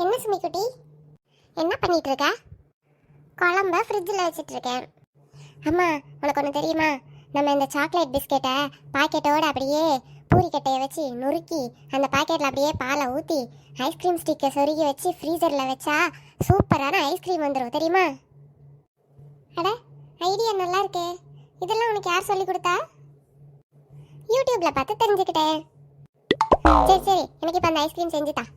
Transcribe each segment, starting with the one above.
என்ன சுமிக்குட்டி என்ன பண்ணிட்டு இருக்க குழம்ப ஃப்ரிட்ஜில் வச்சுட்டு இருக்கேன் அம்மா உனக்கு ஒன்று தெரியுமா? நம்ம இந்த சாக்லேட் பிஸ்கெட்டை பாக்கெட்டோட அப்படியே பூரிக்கட்டையை வச்சு நொறுக்கி அந்த பாக்கெட்டில் அப்படியே பாலை ஊற்றி ஐஸ்கிரீம் ஸ்டிக்கை சொருகி வச்சு ஃப்ரீசரில் வச்சா சூப்பரான ஐஸ்கிரீம் வந்துடும் தெரியுமா? அட ஐடியா நல்லா இருக்கே. இதெல்லாம் உனக்கு யார் சொல்லி கொடுத்தா? யூடியூப்ல பார்த்து தெரிஞ்சுக்கிட்டேன். சரி சரி. எனக்கு இப்போ அந்த ஐஸ்கிரீம் செஞ்சுதான்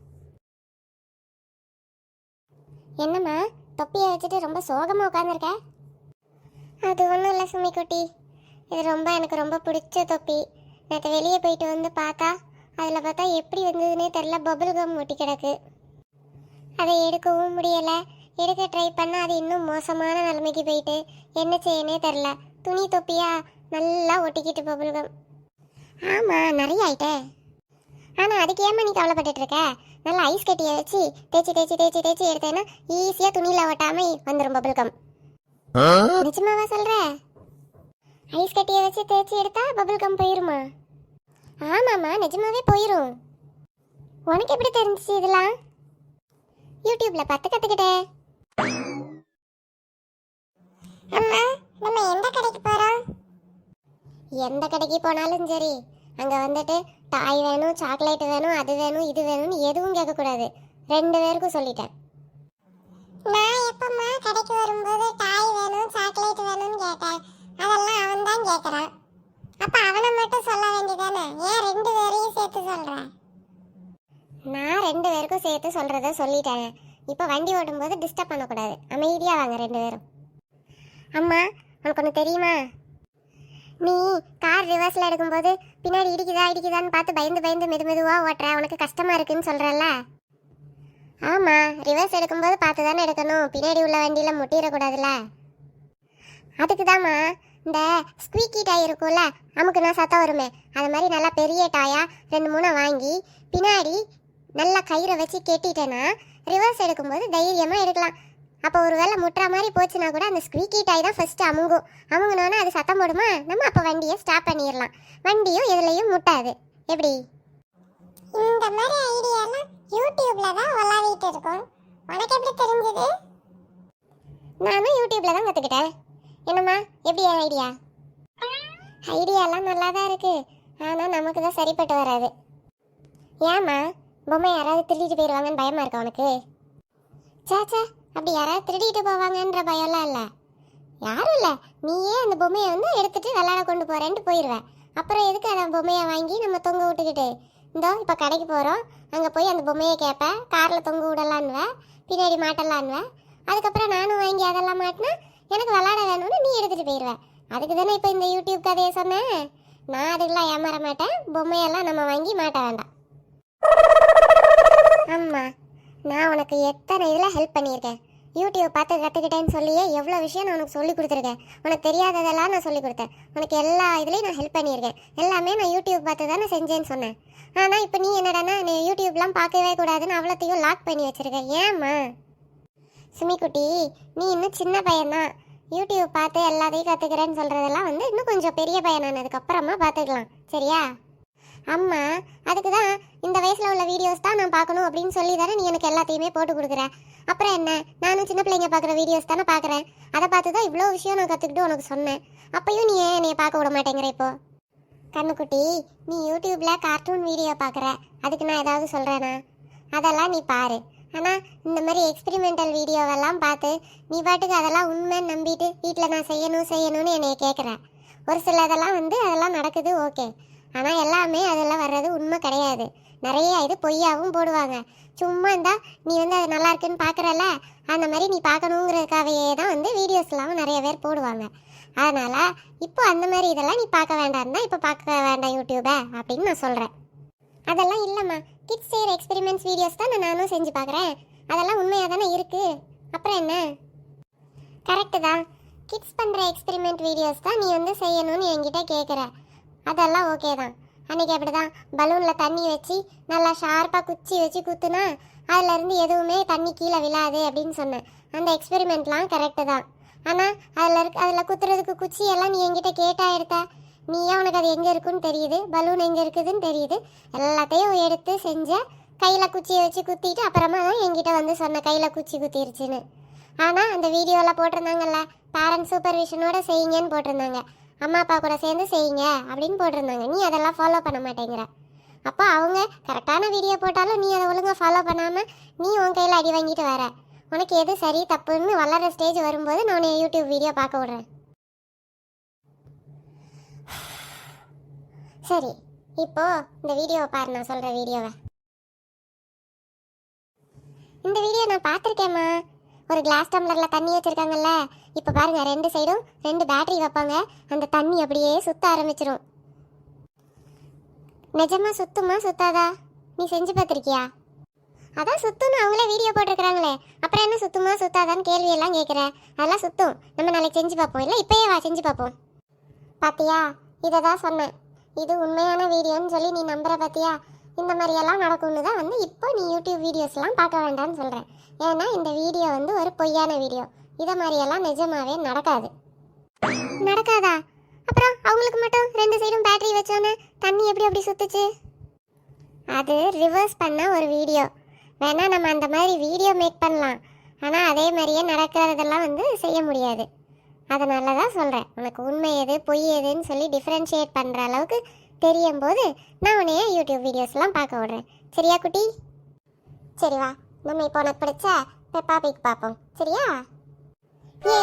என்னம்மா தொப்பியை வச்சுட்டு ரொம்ப சோகமாக உட்காந்துருக்க அது ஒன்றும் இல்லை சுமிக்குட்டி. இது ரொம்ப எனக்கு ரொம்ப பிடிச்ச தொப்பி. நேற்று வெளியே போயிட்டு வந்து பார்த்தா அதில் பார்த்தா எப்படி வந்ததுன்னே தெரில பபுள் கம் ஒட்டி கிடக்கு. அதை எடுக்கவும் முடியலை. எடுக்க ட்ரை பண்ணால் அது இன்னும் மோசமான நிலைமைக்கு போயிட்டு என்ன செய்யனே தெரில துணி தொப்பியா? நல்லா ஒட்டிக்கிட்டு பபுள் கம் ஆமாம் நிறைய ஆயிட்டே. ஆனால் அதுக்கு ஏமா நீ கவலைப்பட்டுட்டு இருக்க? நல்லா ஐஸ் கட்டியை வச்சு தேய்ச்சி தேய்ச்சி தேய்ச்சி தேய்ச்சி எடுத்தேன்னா ஈஸியாக துணியில் ஒட்டாமல் வந்துடும் பபுள் கம் நிஜமாவா சொல்ற? ஐஸ் கட்டியை வச்சு தேய்ச்சி எடுத்தா பபிள் கம் போயிருமா? ஆமாம்மா நிஜமாவே போயிரும். உனக்கு எப்படி தெரிஞ்சுச்சு இதெல்லாம்? யூடியூப்ல பார்த்து கத்துக்கிட்டேன் அம்மா நம்ம எந்த கடைக்கு போறோம்? எந்த கடைக்கு போனாலும் சரி அங்க வந்துட்டு டாய் வேணும் சாக்லேட் வேணும் அது வேணும் இது வேணும்னு எதுவும் கேட்கக்கூடாது. ரெண்டு பேருக்கும் சொல்லிட்டேன். நான் எப்பம்மா கடைக்கு வரும்போது டாய் வேணும் சாக்லேட் வேணும்னு கேட்டேன். அதெல்லாம் அவன் தான் கேட்குறான். அப்ப அவனை மட்டும் சொல்ல வேண்டியதானே? ஏன் ரெண்டு பேரையும் சேர்த்து சொல்ற? நான் ரெண்டு பேருக்கும் சேர்த்து சொல்றத சொல்லிட்டேன். இப்போ வண்டி ஓட்டும்போது டிஸ்டர்ப் பண்ணக்கூடாது. அமைதியா வாங்க ரெண்டு பேரும். அம்மா உனக்கு ஒன்று தெரியுமா? நீ கார் ரிவர்ஸில் எடுக்கும்போது பின்னாடி இடிக்குதா இடிக்குதான்னு பார்த்து பயந்து பயந்து மெது மெதுவாக ஓட்டுற. உனக்கு கஷ்டமாக இருக்குன்னு சொல்கிறல்ல ஆமாம் ரிவர்ஸ் எடுக்கும்போது பார்த்து தானே எடுக்கணும். பின்னாடி உள்ள வண்டியில் முட்டிடக்கூடாதுல்ல. அதுக்கு தாம்மா இந்த ஸ்குவீக்கி டாய் இருக்கும்ல நமக்கு நான் சத்தம் வருமே. அது மாதிரி நல்லா பெரிய டாயாக ரெண்டு மூணு வாங்கி பின்னாடி நல்லா கயிறை வச்சு கெட்டிட்டேன்னா ரிவர்ஸ் எடுக்கும்போது தைரியமாக எடுக்கலாம். அப்போ ஒரு வேளை முட்டுற மாதிரி போச்சுன்னா கூட அந்த ஸ்குவீக்கி டாய் தான் ஃபர்ஸ்ட் அமுங்கும். அமுங்கினோன்னா அது சத்தம் போடுமா? நம்ம அப்போ வண்டியை ஸ்டாப் பண்ணிடலாம். வண்டியும் எதுலையும் முட்டாது. எப்படி? இந்த மாதிரி ஐடியாலாம் யூடியூப்ல தான் விளாடிட்டு இருக்கோம். உனக்கு எப்படி தெரிஞ்சது? நானும் யூடியூப்ல தான் கத்துக்கிட்டேன். என்னம்மா எப்படி ஐடியா ஐடியாலாம் நல்லா தான் இருக்கு. ஆனா நமக்கு தான் சரிப்பட்டு வராது. ஏம்மா பொம்மை யாராவது திருடிட்டு போயிடுவாங்கன்னு பயமா இருக்கா உனக்கு? சாச்சா அப்படி யாராவது திருடிட்டு போவாங்கன்ற பயம்லாம் இல்லை. யாரும் இல்லை. நீயே அந்த பொம்மையை வந்து எடுத்துட்டு விளையாட கொண்டு போறேன்ட்டு போயிடுவேன் அப்புறம் எதுக்கு அந்த பொம்மையை வாங்கி நம்ம தொங்க விட்டுக்கிட்டு? இந்தோ இப்போ கடைக்கு போகிறோம் அங்கே போய் அந்த பொம்மையை கேட்பேன் காரில் தொங்க விடலான்னுவேன் பின்னாடி மாட்டலான்னுவேன் அதுக்கப்புறம் நானும் வாங்கி அதெல்லாம் மாட்டினா எனக்கு விளாட வேணும்னு நீ எடுத்துகிட்டு போயிடுவேன் அதுக்கு தானே இப்போ இந்த யூடியூப் கதையை சொன்னேன் நான் அதுக்கெல்லாம் ஏமாற மாட்டேன். பொம்மையெல்லாம் நம்ம வாங்கி மாட்ட வேண்டாம். ஆமாம் நான் உனக்கு எத்தனை இதில் ஹெல்ப் பண்ணியிருக்கேன்? யூடியூப் பார்த்து கற்றுக்கிட்டேன்னு சொல்லியே எவ்வளோ விஷயம் நான் உனக்கு சொல்லி கொடுத்துருக்கேன். உனக்கு தெரியாததெல்லாம் நான் சொல்லி கொடுத்தேன். உனக்கு எல்லா இதுலேயும் நான் ஹெல்ப் பண்ணியிருக்கேன். எல்லாமே நான் யூடியூப் பார்த்து தானே செஞ்சேன்னு சொன்னேன். ஆனால் இப்போ நீ என்னடான்னா நீ யூடியூப்லாம் பார்க்கவே கூடாதுன்னு அவ்வளோத்தையும் லாக் பண்ணி வச்சுருக்கேன் ஏம்மா? சுமிக்குட்டி நீ இன்னும் சின்ன பையன்தான். யூடியூப் பார்த்து எல்லாத்தையும் கற்றுக்கிறேன்னு சொல்கிறதெல்லாம் வந்து இன்னும் கொஞ்சம் பெரிய பையனானதுக்கப்புறமா பார்த்துக்கலாம். சரியா? அம்மா அதுக்கு தான் இந்த வயசில் உள்ள வீடியோஸ் தான் நான் பார்க்கணும் அப்படின்னு சொல்லி தானே நீ எனக்கு எல்லாத்தையுமே போட்டு கொடுக்குற. அப்புறம் என்ன? நானும் சின்ன பிள்ளைங்க பார்க்குற வீடியோஸ் தானே பார்க்குறேன். அதை பார்த்து தான் இவ்வளோ விஷயம் நான் கற்றுக்கிட்டு உனக்கு சொன்னேன். அப்பயும் நீ ஏன் என்னைய பார்க்க விட மாட்டேங்கிற இப்போ? கண்ணுக்குட்டி நீ யூடியூப்பில் கார்ட்டூன் வீடியோ பார்க்குற. அதுக்கு நான் ஏதாவது சொல்கிறேனா அதெல்லாம் நீ பாரு. ஆனால் இந்த மாதிரி எக்ஸ்பிரிமெண்டல் வீடியோவெல்லாம் பார்த்து நீ பாட்டுக்கு அதெல்லாம் உண்மைன்னு நம்பிட்டு வீட்டில் நான் செய்யணும் செய்யணும்னு என்னைய கேட்குறேன் ஒரு சில இதெல்லாம் வந்து அதெல்லாம் நடக்குது ஓகே ஆனால் எல்லாமே அதெல்லாம் வர்றது உண்மை கிடையாது. நிறைய இது பொய்யாவும் போடுவாங்க. சும்மா இருந்தால் நீ வந்து அது நல்லா இருக்குன்னு பார்க்குறல அந்த மாதிரி நீ பார்க்கணுங்கிறதுக்காகவே தான் வந்து வீடியோஸ்லாம் நிறைய பேர் போடுவாங்க. அதனால் இப்போ அந்த மாதிரி இதெல்லாம் நீ பார்க்க வேண்டாம் தான் இப்போ பார்க்க வேண்டாம் யூடியூபை அப்படின்னு நான் சொல்கிறேன் அதெல்லாம் இல்லைம்மா. கிட்ஸ் செய்கிற எக்ஸ்பெரிமெண்ட்ஸ் வீடியோஸ் தான் நான் நானும் செஞ்சு பார்க்குறேன். அதெல்லாம் உண்மையாக தானே இருக்குது அப்புறம் என்ன? கரெக்டு தான். கிட்ஸ் பண்ணுற எக்ஸ்பெரிமெண்ட் வீடியோஸ் தான் நீ வந்து செய்யணும்னு என்கிட்ட கேட்குற அதெல்லாம் ஓகே தான். அன்றைக்கி அப்படி தான் பலூனில் தண்ணி வச்சு நல்லா ஷார்ப்பாக குச்சி வச்சு குத்துனா அதுலேருந்து எதுவுமே தண்ணி கீழே விழாது அப்படின்னு சொன்னேன். அந்த எக்ஸ்பெரிமெண்ட்லாம் கரெக்டு தான். ஆனால் அதில் இருக்க அதில் குத்துறதுக்கு குச்சி எல்லாம் நீ என்கிட்ட கேட்டா எடுத்த? நீயே? உனக்கு அது எங்கே இருக்குன்னு தெரியுது. பலூன் எங்கே இருக்குதுன்னு தெரியுது. எல்லாத்தையும் எடுத்து செஞ்ச கையில் குச்சியை வச்சு குத்திட்டு அப்புறமா தான் என்கிட்ட வந்து சொன்ன கையில் குச்சி குத்திருச்சுன்னு. ஆனால் அந்த வீடியோவில் போட்டிருந்தாங்கல்ல பேரண்ட் சூப்பர்விஷனோட செய்யுங்கன்னு போட்டிருந்தாங்க. அம்மா அப்பா கூட சேர்ந்து செய்யுங்க அப்படின்னு போட்டிருந்தாங்க. நீ அதெல்லாம் ஃபாலோ பண்ண மாட்டேங்கிற. அப்போ அவங்க கரெக்டான வீடியோ போட்டாலும் நீ அதை ஒழுங்கா ஃபாலோ பண்ணாமல் நீ உன் கையில் அடி வாங்கிட்டு வர. உனக்கு எது சரி தப்புன்னு வளர ஸ்டேஜ் வரும்போது நான் உன்னை யூடியூப் வீடியோ பார்க்க விடுறேன். சரி இப்போ இந்த வீடியோவை பாரு நான் சொல்கிற வீடியோவை இந்த வீடியோ நான் பார்த்துருக்கேம்மா ஒரு கிளாஸ் டம்ளரில் தண்ணி வச்சுருக்காங்கல்ல? இப்போ பாருங்க ரெண்டு சைடும் ரெண்டு பேட்டரி வைப்பாங்க. அந்த தண்ணி அப்படியே சுத்த ஆரம்பிச்சிரும். நிஜமா சுத்துமா சுத்தாதா? நீ செஞ்சு பார்த்துருக்கியா? அதான் சுத்தும்னு அவங்களே வீடியோ போட்டிருக்கிறாங்களே. அப்புறம் என்ன சுத்துமா சுத்தாதான்னு கேள்வி எல்லாம் கேட்குற அதெல்லாம் சுத்தும். நம்ம நாளைக்கு செஞ்சு பார்ப்போம். இல்லை இப்பயே வா செஞ்சு பார்ப்போம். பாத்தியா? இதை தான் சொன்னேன். இது உண்மையான வீடியோன்னு சொல்லி நீ நம்புற பாத்தியா? இந்த மாதிரியெல்லாம் நடக்கும்னு தான் வந்து இப்போ நீ யூடியூப் வீடியோஸ்லாம் பார்க்க வேண்டாம்னு சொல்கிறேன் ஏன்னா இந்த வீடியோ வந்து ஒரு பொய்யான வீடியோ இதை மாதிரியெல்லாம் நிஜமாவே நடக்காது. நடக்காதா? அப்புறம் அவங்களுக்கு மட்டும் ரெண்டு சைடும் பேட்டரி வச்சோன்னே தண்ணி எப்படி அப்படி சுத்துச்சு? அது ரிவர்ஸ் பண்ண ஒரு வீடியோ வேணால் நம்ம அந்த மாதிரி வீடியோ மேக் பண்ணலாம். ஆனால் அதே மாதிரியே நடக்கிறதெல்லாம் வந்து செய்ய முடியாது. அதனால தான் சொல்கிறேன் உனக்கு உண்மை எது பொய் எதுன்னு சொல்லி டிஃப்ரென்ஷியேட் பண்ணுற அளவுக்கு தெரியும் போது நான் உன்னைய யூடியூப் வீடியோஸ்லாம் பார்க்க விடுறேன். சரியா குட்டி? சரி வா. நம்ம இப்போ உனக்கு பிடிச்ச பெப்பா பிக் பார்ப்போம். சரியா? ஏ